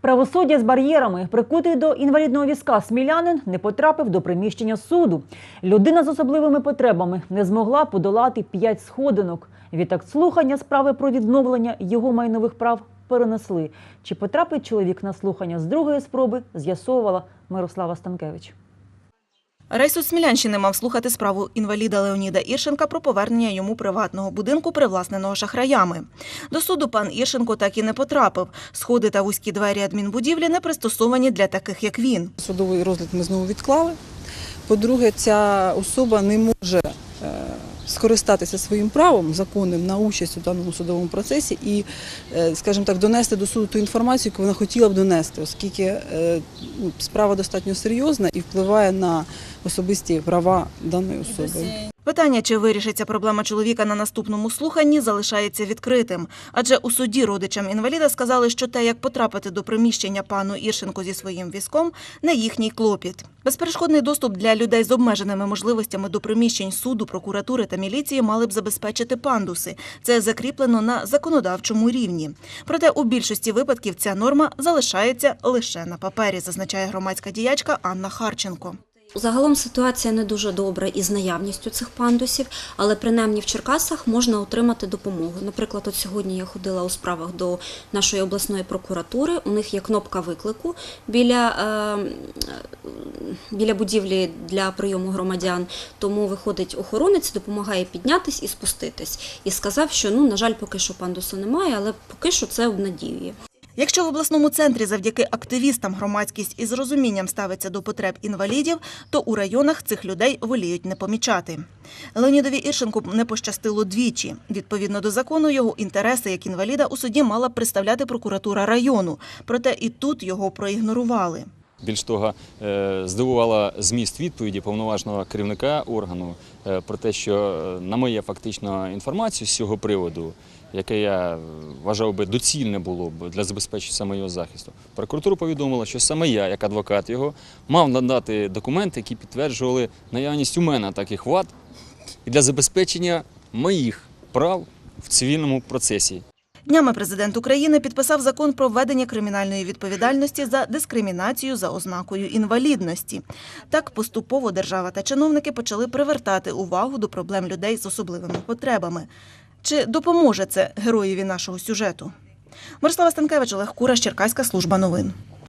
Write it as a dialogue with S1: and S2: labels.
S1: Правосуддя з бар'єрами, прикутий до інвалідного візка смілянин, не потрапив до приміщення суду. Людина з особливими потребами не змогла подолати п'ять сходинок. Відтак слухання справи про відновлення його майнових прав перенесли. Чи потрапить чоловік на слухання з другої спроби, з'ясовувала Мирослава Станкевич.
S2: Райсуд Смілянщини мав слухати справу інваліда Леоніда Іршенка про повернення йому приватного будинку, привласненого шахраями. До суду пан Іршенко так і не потрапив. Сходи та вузькі двері адмінбудівлі не пристосовані для таких, як він.
S3: Судовий розгляд ми знову відклали. По-друге, ця особа не може е, скористатися своїм правом законним на участь у даному судовому процесі і, е, скажімо так, донести до суду ту інформацію, яку вона хотіла б донести, оскільки е, ну, справа достатньо серйозна і впливає на особисті права даної особи.
S2: Питання, чи вирішиться проблема чоловіка на наступному слуханні, залишається відкритим. Адже у суді родичам інваліда сказали, що те, як потрапити до приміщення пану Іршенко зі своїм візком, не їхній клопіт. Безперешкодний доступ для людей з обмеженими можливостями до приміщень суду, прокуратури та міліції мали б забезпечити пандуси. Це закріплено на законодавчому рівні. Проте у більшості випадків ця норма залишається лише на папері, зазначає громадська діячка Анна Харченко.
S4: Загалом ситуація не дуже добра із наявністю цих пандусів, але принаймні в Черкасах можна отримати допомогу. Наприклад, от сьогодні я ходила у справах до нашої обласної прокуратури. У них є кнопка виклику біля, е, біля будівлі для прийому громадян. Тому виходить охоронець, допомагає піднятись і спуститись. І сказав, що ну на жаль, поки що пандусу немає, але поки що це обнадіює.
S2: Якщо в обласному центрі завдяки активістам громадськість із розумінням ставиться до потреб інвалідів, то у районах цих людей воліють не помічати. Леонідові Іршенку не пощастило двічі. Відповідно до закону, його інтереси як інваліда у суді мала представляти прокуратура району. Проте і тут його проігнорували.
S5: Більш того, е, здивувала зміст відповіді повноважного керівника органу е, про те, що е, на моє фактично інформацію з цього приводу, яке я вважав би доцільне було б для забезпечення саме його захисту, прокуратура повідомила, що саме я, як адвокат його, мав надати документи, які підтверджували наявність у мене таких вад і для забезпечення моїх прав в цивільному процесі.
S2: Днями президент України підписав закон про введення кримінальної відповідальності за дискримінацію за ознакою інвалідності. Так поступово держава та чиновники почали привертати увагу до проблем людей з особливими потребами. Чи допоможе це героєві нашого сюжету? Мирослава Станкевич, Олег Кура, Черкаська служба новин.